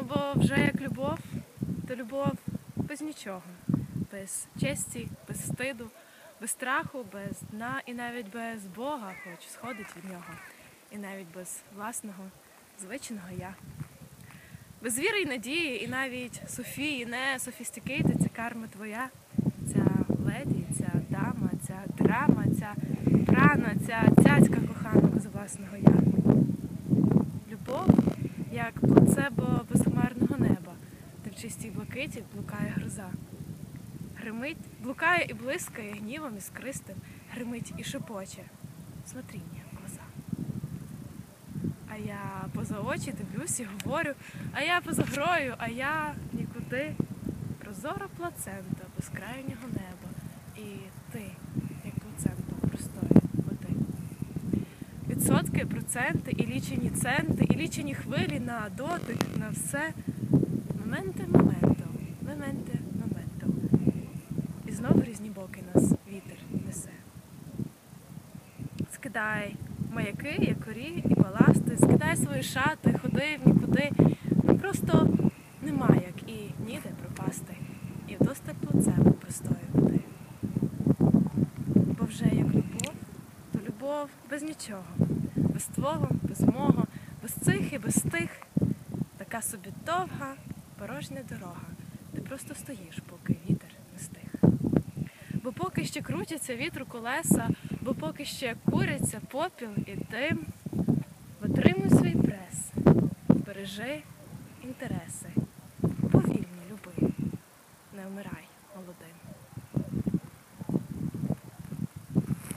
Ну бо вже як любов, то любов без нічого, без честі, без стиду, без страху, без дна і навіть без Бога, хоч сходить від нього, і навіть без власного звичного я. Без віри й надії, і навіть Софії, не софістикейти, це карма твоя, ця леді, ця дама, ця драма, ця прана, ця цяцька кохана без власного я. Любов, як плацебо в чистій блакиті блукає гроза. Гримить, блукає і блискає гнівом іскристим, гримить і шепоче. Смотри мені глаза. А я поза очі дивлюсь і говорю, а я поза грою, а я нікуди. Прозора плацента безкрайнього неба. І ти, як плацента простої води. Відсотки, проценти і лічені центи, і лічені хвилі на дотик, на все. Моменти моменто, моменти моменто. І знов різні боки нас вітер несе. Скидай маяки, якорі і баласти, скидай свої шати, ходи в нікуди. Ну просто нема як і ніде пропасти. І вдосталь плацебу простої води. Бо вже як любов, то любов без нічого, без твого, без мого, без цих і без тих. Така собі довга, порожня дорога. Ти просто стоїш, поки вітер не стих. Бо поки ще крутяться вітру колеса, бо поки ще куряться попіл і дим, витримуй свій прес, бережи інтереси,